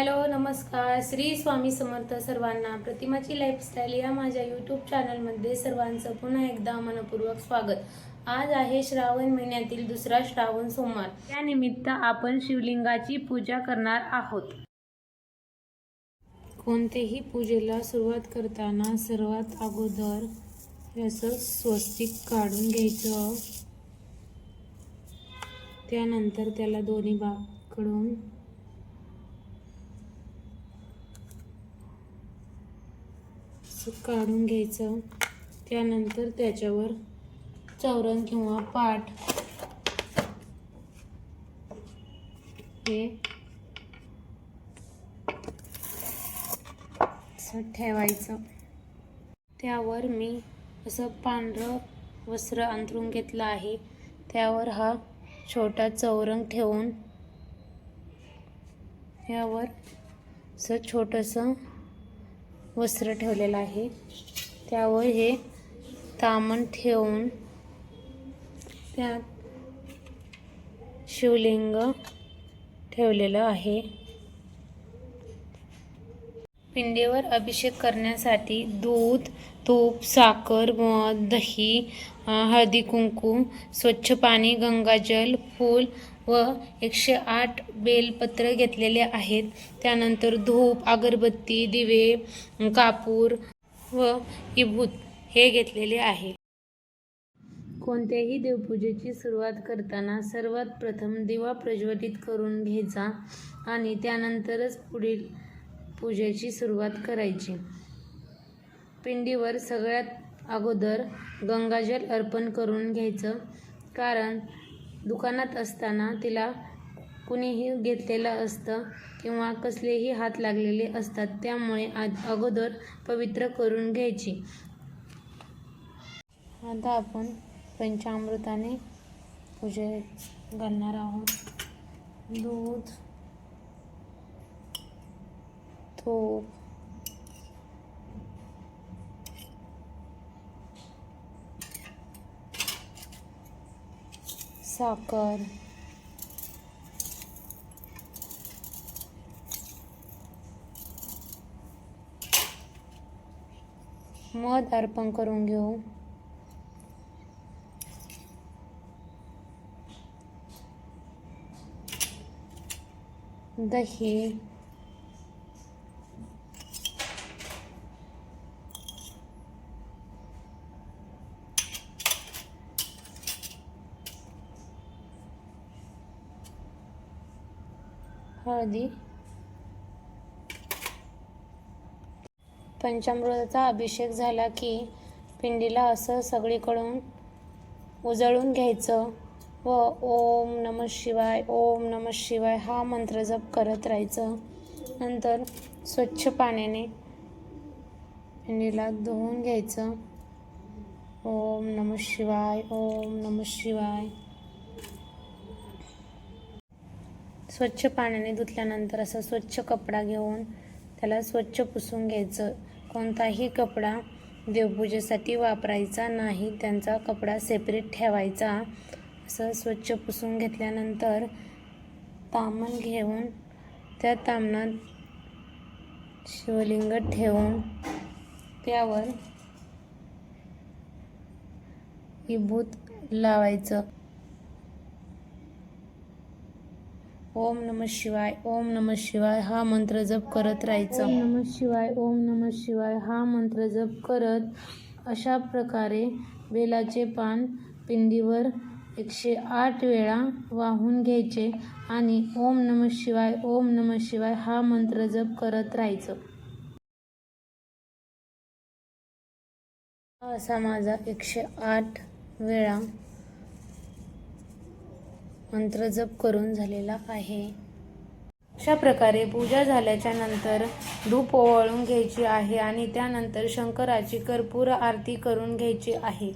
Hello नमस्कार. श्री स्वामी समर्थ सर्वांना प्रतिमाची lifestyle या माझ्या यूट्यूब चॅनलमध्ये सर्वांचं पुन्हा एकदा मनपूर्वक स्वागत. आज आहे श्रावण महिन्यातील दुसरा श्रावण सोमवार. त्यानिमित्त आपण शिवलिंगाची पूजा करणार आहोत. कोणतेही पूजेला सुरुवात करताना सर्वात अगोदर असं स्वस्तिक काढून घ्यायचं. त्यानंतर त्याला दोन्ही बाकडून असं काढून घ्यायचं. त्यानंतर त्याच्यावर चौरंग किंवा पाट हे असं ठेवायचं. त्यावर मी असं पांढरं वस्त्र अंथरून घेतलं आहे. त्यावर हा छोटा चौरंग ठेवून यावर असं छोटंसं वस्त्र ठेवलेलं आहे. त्यावर हे तामण ठेवून त्यात शिवलिंग ठेवलेलं आहे. पिंडीवर अभिषेक करण्यासाठी दूध तूप साखर मध दही हळदी कुंकू स्वच्छ पाणी गंगाजल फूल व एकशे आठ बेलपत्र घेतलेले आहेत. त्यानंतर धूप अगरबत्ती दिवे कापूर व इभूत हे घेतलेले आहे कोणत्याही देवपूजेची सुरुवात करताना सर्वात प्रथम दिवा प्रज्वलित करून घ्यायचा आणि त्यानंतरच पुढील पूजेची सुरुवात करायची. पिंडीवर सगळ्यात अगोदर गंगाजल अर्पण करून घ्यायचं कारण दुकानात असताना तिला कुणीही घेतलेलं असतं किंवा कसलेही हात लागलेले असतात त्यामुळे अगोदर पवित्र करून घ्यायची. आता आपण पंचामृताने पूजे घालणार आहोत. दूध तूप साखर। मध अर्पण करून घेऊ दही। हळदी. पंचामृताचा अभिषेक झाला की पिंडीला असं सगळीकडून उजळून घ्यायचं व ओम नम शिवाय ओम नम शिवाय हा मंत्र जप करत राहायचं. नंतर स्वच्छ पाण्याने पिंडीला धुवून घ्यायचं. ओम नम शिवाय ओम नम शिवाय. स्वच्छ पाण्याने धुतल्यानंतर असा स्वच्छ कपडा घेऊन त्याला स्वच्छ पुसून घ्यायचं. कोणताही कपडा देवपूजेसाठी वापरायचा नाही. त्यांचा कपडा सेपरेट ठेवायचा. असं स्वच्छ पुसून घेतल्यानंतर तामण घेऊन त्या तामणात शिवलिंग ठेवून त्यावर विभूत लावायचं. ओम नम शिवाय ओम नम शिवाय हा मंत्र जप करत राहायचं. ओम नम शिवाय ओम नम शिवाय हा मंत्र जप करत अशा प्रकारे बेलाचे पान पिंडीवर एकशे आठ वेळा वाहून घ्यायचे आणि ओम नम शिवाय ओम नम शिवाय हा मंत्र जप करत राहायचं. असा माझा एकशे आठ वेळा मंत्र जप करून झालेला आहे. अशा प्रकारे पूजा झाल्याच्यानंतर धूप ओवाळून घ्यायची आहे आणि त्यानंतर शंकराची कर्पूर आरती करून घ्यायची आहे.